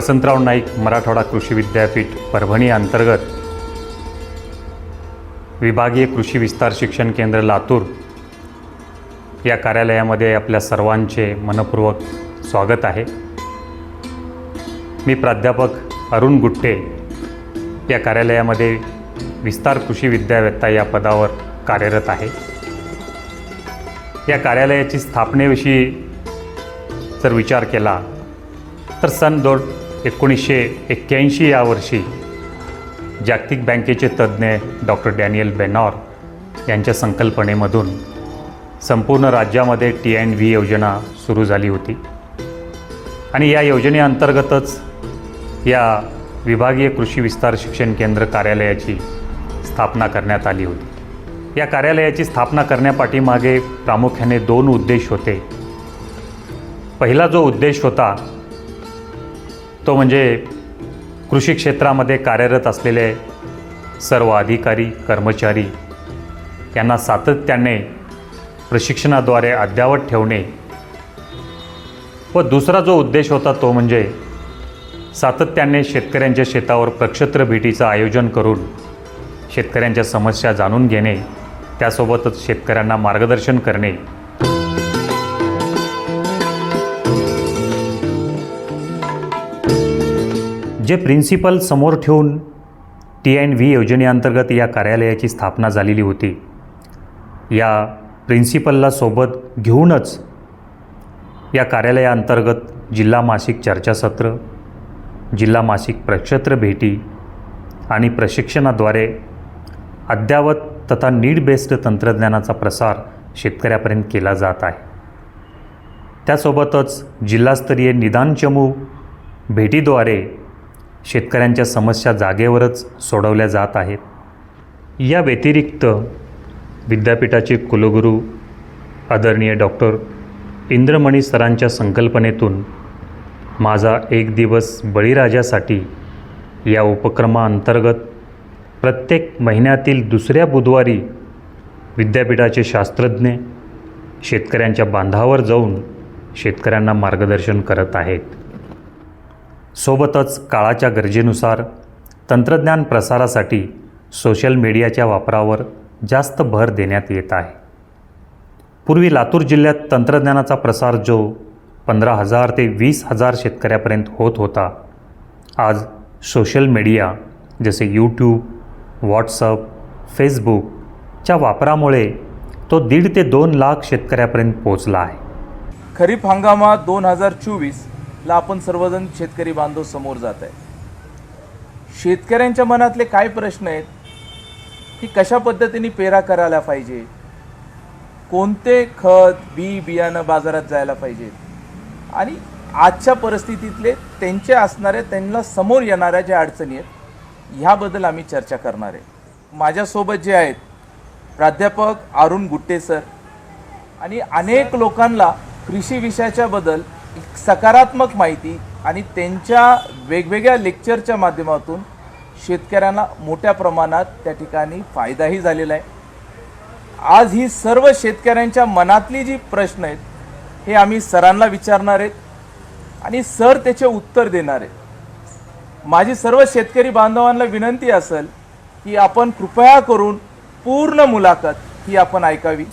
वसंतराव नाईक मराठवाडा कृषी विद्यापीठ परभणी अंतर्गत विभागीय कृषी विस्तार शिक्षण केंद्र लातूर या कार्यालयामध्ये आपल्या सर्वांचे मनपूर्वक स्वागत आहे. मी प्राध्यापक अरुण गुट्टे या कार्यालयामध्ये विस्तार कृषी विद्यावेत्ता या पदावर कार्यरत आहे. या कार्यालयाची स्थापनेविषयी जर विचार केला तर सन दोन एकोणीसशे एक्क्याऐंशी या वर्षी जागतिक बँकेचे तज्ज्ञ डॉक्टर डॅनियल बेनॉर यांच्या संकल्पनेमधून संपूर्ण राज्यामध्ये टी अँड व्ही योजना सुरू झाली होती. आणि या योजनेअंतर्गतच या विभागीय कृषी विस्तार शिक्षण केंद्र कार्यालयाची स्थापना करण्यात आली होती. या कार्यालयाची स्थापना करण्यापाठीमागे प्रामुख्याने दोन उद्देश होते. पहिला जो उद्देश होता तो म्हणजे कृषी क्षेत्रामध्ये कार्यरत असलेले सर्व अधिकारी कर्मचारी यांना सातत्याने प्रशिक्षणाद्वारे अद्ययावत ठेवणे. व दुसरा जो उद्देश होता तो म्हणजे सातत्याने शेतकऱ्यांच्या शेतावर प्रक्षत्र भेटीचं आयोजन करून शेतकऱ्यांच्या समस्या जाणून घेणे त्यासोबतच शेतकऱ्यांना मार्गदर्शन करणे. जे प्रिन्सिपल समोर ठेवून टी अँड व्ही योजनेअंतर्गत या कार्यालयाची स्थापना झालेली होती या प्रिन्सिपलला सोबत घेऊनच या कार्यालयाअंतर्गत जिल्हा मासिक चर्चासत्र जिल्हा मासिक प्रक्षत्र भेटी आणि प्रशिक्षणाद्वारे अद्ययावत तथा नीड बेस्ड तंत्रज्ञानाचा प्रसार शेतकऱ्यापर्यंत केला जात आहे. त्यासोबतच जिल्हास्तरीय निदान चमू भेटीद्वारे शेतकऱ्यांच्या समस्या जागेवरच सोडवल्या जात आहेत. या व्यतिरिक्त विद्यापीठाचे कुलगुरू आदरणीय डॉक्टर इंद्रमणी सरांच्या संकल्पनेतून माझा एक दिवस बळीराजासाठी या उपक्रमाअंतर्गत प्रत्येक महिन्यातील दुसऱ्या बुधवारी विद्यापीठाचे शास्त्रज्ञ शेतकऱ्यांच्या बांधावर जाऊन शेतकऱ्यांना मार्गदर्शन करत आहेत. सोबतच काळाच्या गरजेनुसार तंत्रज्ञान प्रसारासाठी सोशल मीडियाच्या वापरावर जास्त भर देण्यात येत आहे. पूर्वी लातूर जिल्ह्यात तंत्रज्ञानाचा प्रसार जो पंधरा हजार ते वीस हजार शेतकऱ्यापर्यंत होत होता आज सोशल मीडिया जसे यूट्यूब व्हॉट्सअप फेसबुकच्या वापरामुळे तो दीड ते दोन लाख शेतकऱ्यापर्यंत पोचला आहे. खरीप हंगामात दोन हजार चोवीस ला आपण सर्वजण शेतकरी बांधव समोर जात आहे. शेतकऱ्यांच्या मनातले काय प्रश्न आहेत? की कशा पद्धतीने पेरा करायला पाहिजे? कोणते खत बी बियाणं बाजारात जायला पाहिजेत आणि आजच्या परिस्थितीतले त्यांचे असणाऱ्या त्यांना समोर येणाऱ्या ज्या अडचणी आहेत ह्याबद्दल आम्ही चर्चा करणार आहे. माझ्यासोबत जे आहेत प्राध्यापक अरुण गुट्टे सर आणि अनेक लोकांना कृषी विषयाच्या बद्दल सकारात्मक माहिती आणि त्यांच्या वेगवेगळ्या लेक्चरच्या माध्यमातून शेतकऱ्यांना मोठ्या प्रमाणात त्या ठिकाणी फायदाही झालेला आहे. आज ही सर्व शेतकऱ्यांच्या मनातली जी प्रश्न आहेत हे आम्ही सरांना विचारणार आहेत आणि सर त्याचे उत्तर देणार आहेत. माझी सर्व शेतकरी बांधवांना विनंती असेल की आपण कृपया करून पूर्ण मुलाखत ही आपण ऐकावी.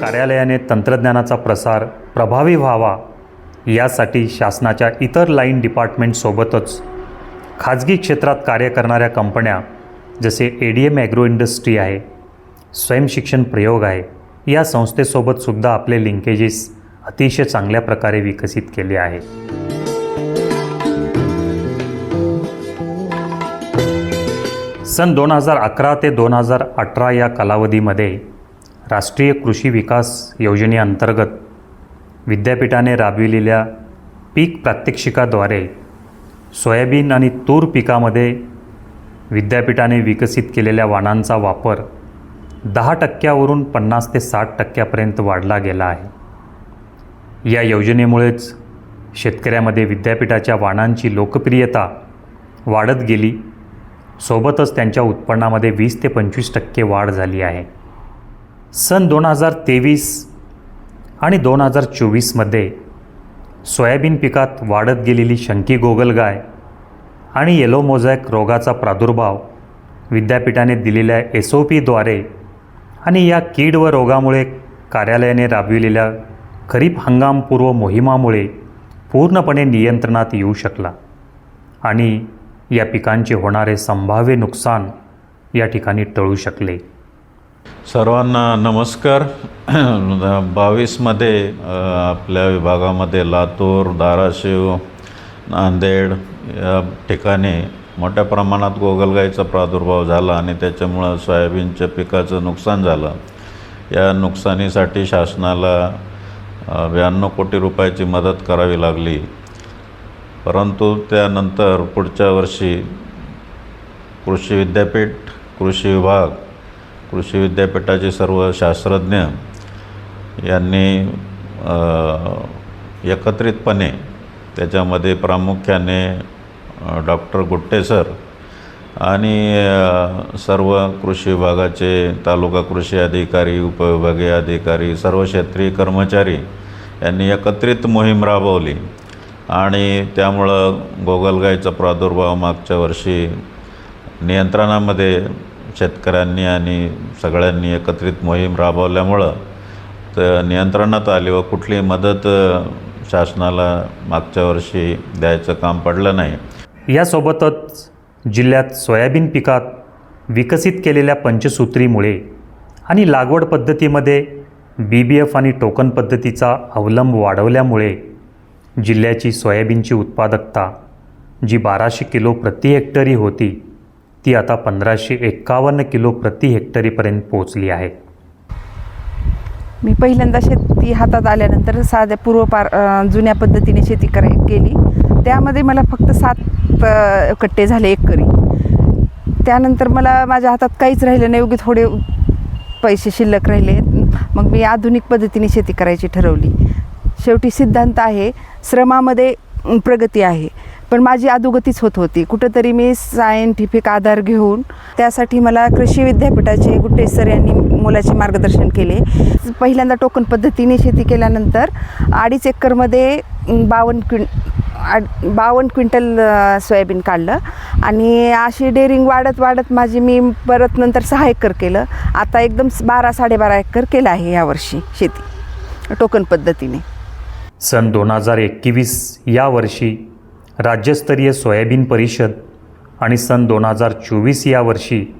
कार्यालयाने तंत्रज्ञानाचा प्रसार प्रभावी व्हावा यासाठी शासनाच्या इतर लाईन डिपार्टमेंटसोबतच खाजगी क्षेत्रात कार्य करणाऱ्या कंपन्या जसे A D M agro industry आहे स्वयंशिक्षण प्रयोग आहे या संस्थेसोबतसुद्धा आपले लिंकेजेस अतिशय चांगल्या प्रकारे विकसित केले आहे सन दोन हजार अकरा ते दोन हजार अठरा या कालावधीमध्ये राष्ट्रीय कृषी विकास योजनेअंतर्गत विद्यापीठाने राबविलेल्या पीक प्रात्यक्षिकाद्वारे सोयाबीन आणि तूर पिकामध्ये विद्यापीठाने विकसित केलेल्या वाणांचा वापर दहा टक्क्यावरून पन्नास ते साठ टक्क्यापर्यंत वाढला गेला आहे. या योजनेमुळेच शेतकऱ्यामध्ये विद्यापीठाच्या वाणांची लोकप्रियता वाढत गेली. सोबतच त्यांच्या उत्पन्नामध्ये वीस ते पंचवीस टक्के वाढ झाली आहे. सन दोन हजार तेवीस आणि दोन हजार चोवीसमध्ये सोयाबीन पिकात वाढत गेलेली शंकी गोगलगाय आणि येलो मोझॅक रोगाचा प्रादुर्भाव विद्यापीठाने दिलेल्या एस ओ पीद्वारे आणि या कीड व रोगामुळे कार्यालयाने राबविलेल्या खरीप हंगामपूर्व मोहिमामुळे पूर्णपणे नियंत्रणात येऊ शकला आणि या पिकांचे होणारे संभाव्य नुकसान या ठिकाणी टळू शकले. सर्वांना नमस्कार. बावीसमध्ये आपल्या विभागामध्ये लातूर धाराशिव नांदेड या ठिकाणी मोठ्या प्रमाणात गोगलगाईचा प्रादुर्भाव झाला आणि त्याच्यामुळं सोयाबीनच्या पिकाचं नुकसान झालं. या नुकसानीसाठी शासनाला ब्याण्णव कोटी रुपयाची मदत करावी लागली. परंतु त्यानंतर पुढच्या वर्षी कृषी विद्यापीठ कृषी विभाग कृषी विद्यापीठाचे सर्व शास्त्रज्ञ यांनी एकत्रितपणे त्याच्यामध्ये प्रामुख्याने डॉक्टर गुट्टे सर आणि सर्व कृषी विभागाचे तालुका कृषी अधिकारी उपविभागीय अधिकारी सर्व क्षेत्रीय कर्मचारी यांनी एकत्रित मोहीम राबवली. आणि त्यामुळं गोगलगाईचा प्रादुर्भाव मागच्या वर्षी नियंत्रणामध्ये शेतकऱ्यांनी आणि सगळ्यांनी एकत्रित मोहीम राबवल्यामुळं तर नियंत्रणात आली व कुठली मदत शासनाला मागच्या वर्षी द्यायचं काम पडलं नाही. यासोबतच जिल्ह्यात सोयाबीन पिकात विकसित केलेल्या पंचसूत्रीमुळे आणि लागवड पद्धतीमध्ये बी बी एफ आणि टोकन पद्धतीचा अवलंब वाढवल्यामुळे जिल्ह्याची सोयाबीनची उत्पादकता जी बाराशे किलो प्रति हेक्टरी होती ती आता पंधराशे एक्कावन्न किलो प्रति हेक्टरीपर्यंत पोहोचली आहे. मी पहिल्यांदा शेती हातात आल्यानंतर साध्या पूर्वपार जुन्या पद्धतीने शेती कराय केली. त्यामध्ये मला फक्त सात कट्टे झाले एकरी. त्यानंतर मला माझ्या हातात काहीच राहिलं नाही उगी थोडे पैसे शिल्लक राहिले. मग मी आधुनिक पद्धतीने शेती करायची ठरवली. शेवटी सिद्धांत आहे श्रमामध्ये प्रगती आहे. पण माझी अधोगतीच होत होती. कुठंतरी मी सायंटिफिक आधार घेऊन त्यासाठी मला कृषी विद्यापीठाचे गुट्टे सर यांनी मुलाचे मार्गदर्शन केले. पहिल्यांदा टोकन पद्धतीने शेती केल्यानंतर अडीच एकरमध्ये बावन्न क्विं बावन्न क्विंटल सोयाबीन काढलं आणि अशी डेअरिंग वाढत वाढत माझी मी परत नंतर सहा एकर केलं. आता एकदम बारा साडेबारा एकर केलं आहे यावर्षी शेती टोकन पद्धतीने. सन दोन हजार एकवीस या वर्षी राज्यस्तरीय सोयाबीन परिषद आणि सन दोन हजार चोवीस या वर्षी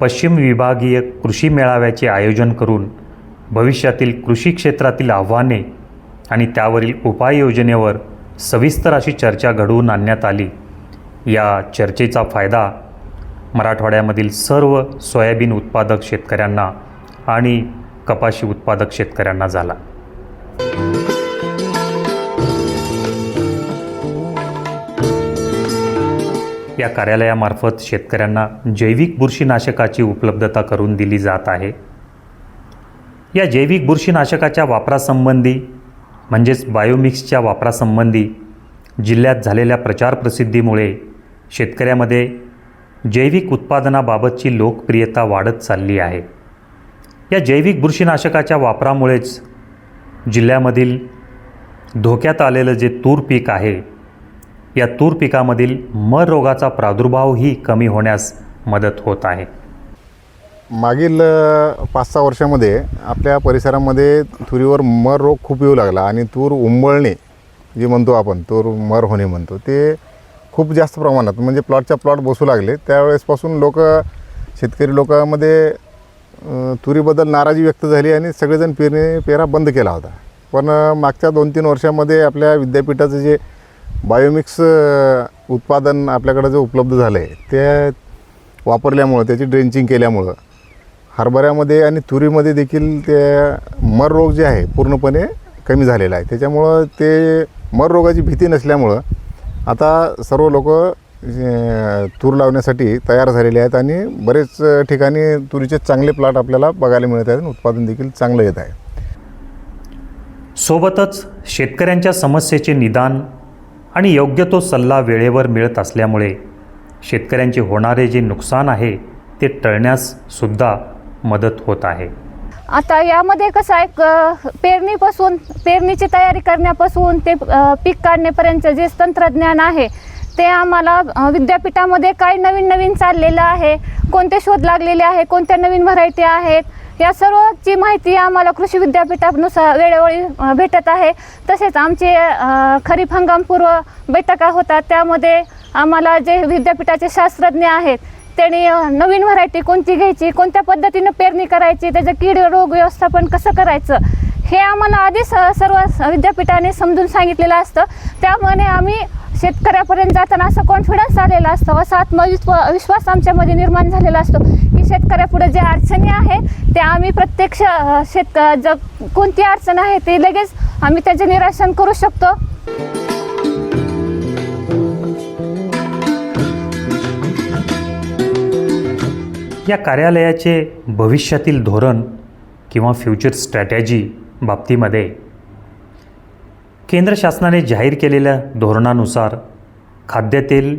पश्चिम विभागीय कृषी मेळाव्याचे आयोजन करून भविष्यातील कृषी क्षेत्रातील आव्हाने आणि त्यावरील उपाययोजनेवर सविस्तर अशी चर्चा घडवून आणण्यात आली. या चर्चेचा फायदा मराठवाड्यामधील सर्व सोयाबीन उत्पादक शेतकऱ्यांना आणि कपाशी उत्पादक शेतकऱ्यांना झाला. या कार्यालयामार्फत शेतकऱ्यांना जैविक बुरशीनाशकाची उपलब्धता करून दिली जात आहे. या जैविक बुरशीनाशकाच्या वापरासंबंधी म्हणजेच बायोमिक्सच्या वापरासंबंधी जिल्ह्यात झालेल्या प्रचार प्रसिद्धीमुळे शेतकऱ्यामध्ये जैविक उत्पादनाबाबतची लोकप्रियता वाढत चालली आहे. या जैविक बुरशीनाशकाच्या वापरामुळेच जिल्ह्यामधील धोक्यात आलेलं जे तूर पीक आहे या तूर पिकामधील मर रोगाचा प्रादुर्भावही कमी होण्यास मदत होत आहे. मागील पाच सहा वर्षामध्ये आपल्या परिसरामध्ये तुरीवर मर रोग खूप येऊ लागला आणि तूर उंबळणे जे म्हणतो आपण तूर मर होणे म्हणतो ते खूप जास्त प्रमाणात म्हणजे प्लॉटच्या प्लॉट बसू लागले. त्यावेळेसपासून लोक शेतकरी लोकांमध्ये तुरीबद्दल नाराजी व्यक्त झाली आणि सगळेजण पेरणे पेरा बंद केला होता. पण मागच्या दोन तीन वर्षामध्ये आपल्या विद्यापीठाचं जे बायोमिक्स उत्पादन आपल्याकडं जे उपलब्ध झालं आहे ते वापरल्यामुळं त्याची ड्रेंचिंग केल्यामुळं हरभऱ्यामध्ये आणि तुरीमध्ये देखील ते मर रोग जे आहे पूर्णपणे कमी झालेला आहे. त्याच्यामुळं ते मर रोगाची भीती नसल्यामुळं आता सर्व लोक तूर लावण्यासाठी तयार झालेले आहेत आणि बरेच ठिकाणी तुरीचे चांगले प्लॉट आपल्याला बघायला मिळत आहेत आणि उत्पादन देखील चांगलं येत आहे. सोबतच शेतकऱ्यांच्या समस्येचे निदान आणि योग्य तो सल्ला वेळेवर मिळत असल्यामुळे. शेतकऱ्यांचे होणारे जे नुकसान आहे ते टळण्यास सुद्धा मदत होत आहे. आता यामध्ये कसं आहे क- पेरणीपासून पेरणीची तयारी करण्यापासून ते पीक काढण्यापर्यंत जे तंत्रज्ञान आहे ते आम्हाला विद्यापीठामध्ये काय नवीन नवीन चाललेलं आहे कोणते शोध लागलेले आहे कोणत्या नवीन व्हरायटी आहेत या सर्वची माहिती आम्हाला कृषी विद्यापीठानुसार वेळोवेळी भेटत आहे तसेच आमचे खरीप हंगामपूर्व बैठका होतात त्यामध्ये आम्हाला जे विद्यापीठाचे शास्त्रज्ञ आहेत त्यांनी नवीन व्हरायटी कोणती घ्यायची कोणत्या पद्धतीनं पेरणी करायची त्याचं कीड रोग व्यवस्थापन कसं करायचं हे आम्हाला आधीच सर्व विद्यापीठाने समजून सांगितलेलं असतं. त्यामुळे आम्ही शेतकऱ्यापर्यंत जाताना असं कॉन्फिडन्स आलेला असतो. असा आत्मविश्व विश्वास आमच्यामध्ये निर्माण झालेला असतो की शेतकऱ्यापुढे जे अडचणी आहे त्या आम्ही प्रत्यक्ष शेत जग ज कोणती अडचण आहे ते लगेच आम्ही त्याचे निराशन करू शकतो. या कार्यालयाचे भविष्यातील धोरण किंवा फ्युचर स्ट्रॅटेजी बाबतीमध्ये. केंद्र शासनाने जाहीर केलेल्या धोरणानुसार खाद्यतेल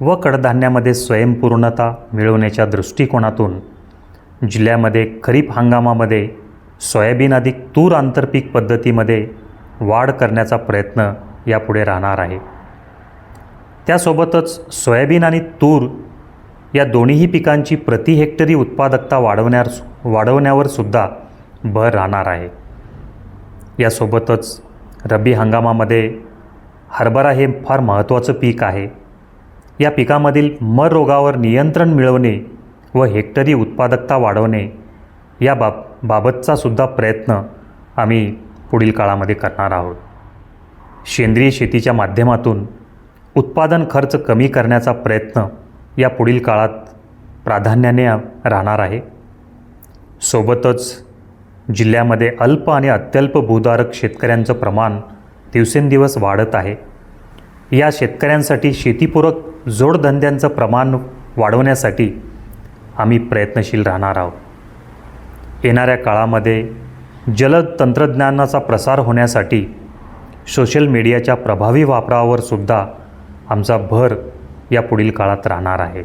व कडधान्यामध्ये स्वयंपूर्णता मिळवण्याच्या दृष्टिकोनातून जिल्ह्यामध्ये खरीप हंगामामध्ये सोयाबीन अधिक तूर आंतरपीक पद्धतीमध्ये वाढ करण्याचा प्रयत्न यापुढे राहणार आहे. त्यासोबतच सोयाबीन आणि तूर या दोन्हीही पिकांची प्रति हेक्टरी उत्पादकता वाढवण्यावर वाढवण्यावर सुद्धा भर राहणार आहे. यासोबतच रब्बी हंगामामध्ये हरभरा हे फार महत्त्वाचं पीक आहे. या पिकामधील मर रोगावर नियंत्रण मिळवणे व हेक्टरी उत्पादकता वाढवणे या बाब बाबतचा सुद्धा प्रयत्न आम्ही पुढील काळामध्ये करणार आहोत. सेंद्रिय शेतीच्या माध्यमातून उत्पादन खर्च कमी करण्याचा प्रयत्न या पुढील काळात प्राधान्याने राहणार आहे. सोबतच जिल्ह्यामध्ये अल्प आणि अत्यल्प भूधारक शेतकऱ्यांचं प्रमाण दिवसेंदिवस वाढत आहे. या शेतकऱ्यांसाठी शेतीपूरक जोडधंद्यांचं प्रमाण वाढवण्यासाठी आम्ही प्रयत्नशील राहणार आहोत. येणाऱ्या काळामध्ये जलद तंत्रज्ञानाचा प्रसार होण्यासाठी सोशल मीडियाच्या प्रभावी वापरावर सुद्धा आमचा भर या पुढील काळात राहणार आहे.